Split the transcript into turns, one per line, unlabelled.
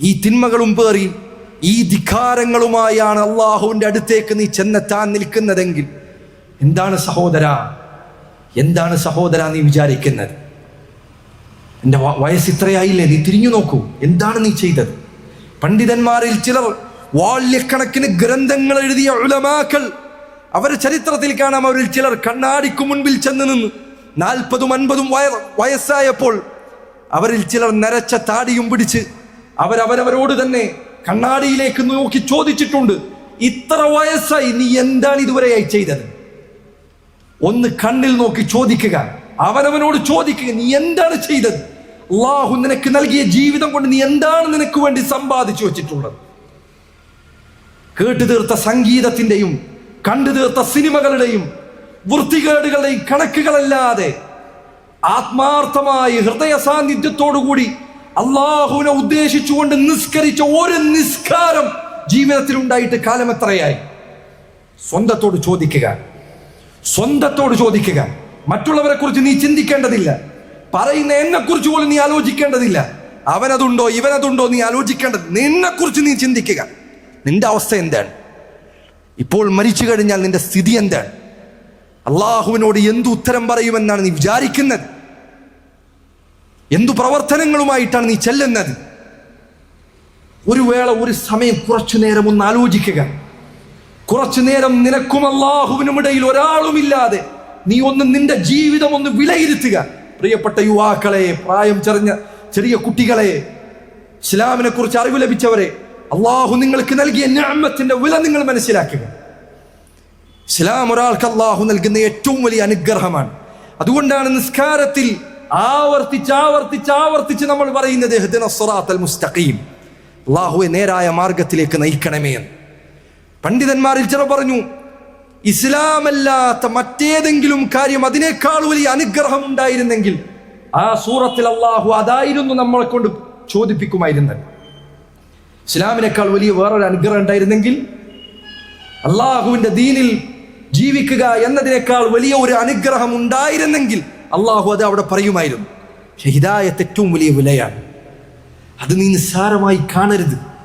ഈ തിന്മകളും പേറി ഈ ധിക്കാരങ്ങളുമായാണ് അള്ളാഹുവിന്റെ അടുത്തേക്ക് നീ ചെന്നെത്താൻ നിൽക്കുന്നതെങ്കിൽ എന്താണ് സഹോദര? എന്താണ് സഹോദര നീ വിചാരിക്കുന്നത്? എന്റെ വയസ്സ് ഇത്രയായില്ലേ? നീ തിരിഞ്ഞു നോക്കൂ. എന്താണ് നീ ചെയ്തത്? പണ്ഡിതന്മാരിൽ ചിലർ വാല്യക്കണക്കിന് ഗ്രന്ഥങ്ങൾ എഴുതിയ ഉലമാക്കൾ അവരുടെ ചരിത്രത്തിൽ കാണാം അവരിൽ ചിലർ കണ്ണാടിക്കു മുൻപിൽ ചെന്ന് നിന്ന് നാൽപ്പതും അൻപതും വയ വയസ്സായപ്പോൾ അവരിൽ ചിലർ നരച്ച താടിയും പിടിച്ച് അവരവരവരോട് തന്നെ കണ്ണാടിയിലേക്ക് നോക്കി ചോദിച്ചിട്ടുണ്ട് ഇത്ര വയസ്സായി നീ എന്താണ് ഇതുവരെയായി ചെയ്തത്? ഒന്ന് കണ്ണിൽ നോക്കി ചോദിക്കുക അവനവനോട് ചോദിക്കുക നീ എന്താണ് ചെയ്തത്? അള്ളാഹു നിനക്ക് നൽകിയ ജീവിതം കൊണ്ട് നീ എന്താണ് നിനക്ക് വേണ്ടി സമ്പാദിച്ചു വെച്ചിട്ടുള്ളത്? കേട്ടു തീർത്ത സംഗീതത്തിന്റെയും കണ്ടു തീർത്ത സിനിമകളുടെയും വൃത്തികേടുകളുടെയും കണക്കുകളല്ലാതെ ആത്മാർത്ഥമായി ഹൃദയ സാന്നിധ്യത്തോടുകൂടി അള്ളാഹുവിനെ ഉദ്ദേശിച്ചുകൊണ്ട് നിസ്കരിച്ച ഒരു നിസ്കാരം ജീവിതത്തിൽ ഉണ്ടായിട്ട് കാലം എത്രയായി? സ്വന്തത്തോട് ചോദിക്കുക. സ്വന്തത്തോട് ചോദിക്കുക. മറ്റുള്ളവരെ കുറിച്ച് നീ ചിന്തിക്കേണ്ടതില്ല. പറയുന്ന എന്നെ കുറിച്ച് പോലും നീ ആലോചിക്കേണ്ടതില്ല. അവനതുണ്ടോ ഇവനതുണ്ടോ നീ ആലോചിക്കേണ്ടത് നിന്നെ കുറിച്ച് നീ ചിന്തിക്കുക. നിന്റെ അവസ്ഥ എന്താണ്? ഇപ്പോൾ മരിച്ചു കഴിഞ്ഞാൽ നിന്റെ സ്ഥിതി എന്താണ്? അള്ളാഹുവിനോട് എന്തു ഉത്തരം പറയുമെന്നാണ് നീ വിചാരിക്കുന്നത്? എന്തു പ്രവർത്തനങ്ങളുമായിട്ടാണ് നീ ചെല്ലുന്നത്? ഒരു വേള ഒരു സമയം കുറച്ചു നേരം ഒന്ന് ആലോചിക്കുക. കുറച്ചു നേരം നിനക്കും അള്ളാഹുവിനും ഇടയിൽ ഒരാളുമില്ലാതെ നീ ഒന്ന് നിന്റെ ജീവിതം ഒന്ന് വിലയിരുത്തുക. പ്രിയപ്പെട്ട യുവാക്കളെ പ്രായം ചെറിഞ്ഞ ചെറിയ കുട്ടികളെ ഇസ്ലാമിനെ കുറിച്ച് അറിവ് ലഭിച്ചവരെ അള്ളാഹു നിങ്ങൾക്ക് നൽകിയ ഞാമത്തിന്റെ വില നിങ്ങൾ മനസ്സിലാക്കുക. ഇസ്ലാം ഒരാൾക്ക് അള്ളാഹു നൽകുന്ന ഏറ്റവും വലിയ അനുഗ്രഹമാണ്. അതുകൊണ്ടാണ് നിസ്കാരത്തിൽ ആവർത്തിച്ച് ആവർത്തിച്ച് ആവർത്തിച്ച് നമ്മൾ പറയുന്നത് മുസ്തഖീം. അള്ളാഹുവെ നേരായ മാർഗത്തിലേക്ക് നയിക്കണമേ എന്ന്. പണ്ഡിതന്മാരിൽ ചിലർ പറഞ്ഞു ഇസ്ലാമല്ലാത്ത മറ്റേതെങ്കിലും കാര്യം അതിനേക്കാൾ വലിയ അനുഗ്രഹം ഉണ്ടായിരുന്നെങ്കിൽ ആ സൂറത്തിൽ അള്ളാഹു അതായിരുന്നു നമ്മളെ കൊണ്ട് ചോദിപ്പിക്കുമായിരുന്നത്. ഇസ്ലാമിനേക്കാൾ വലിയ വേറൊരു അനുഗ്രഹം ഉണ്ടായിരുന്നെങ്കിൽ അള്ളാഹുവിന്റെ ദീനിൽ ജീവിക്കുക എന്നതിനേക്കാൾ വലിയ ഒരു അനുഗ്രഹം ഉണ്ടായിരുന്നെങ്കിൽ അള്ളാഹു അത് അവിടെ പറയുമായിരുന്നു. പക്ഷെ ഹിദായത്ത് ഏറ്റവും വലിയ വിലയാണ്. അത് നീ നിസ്സാരമായി കാണരുത്.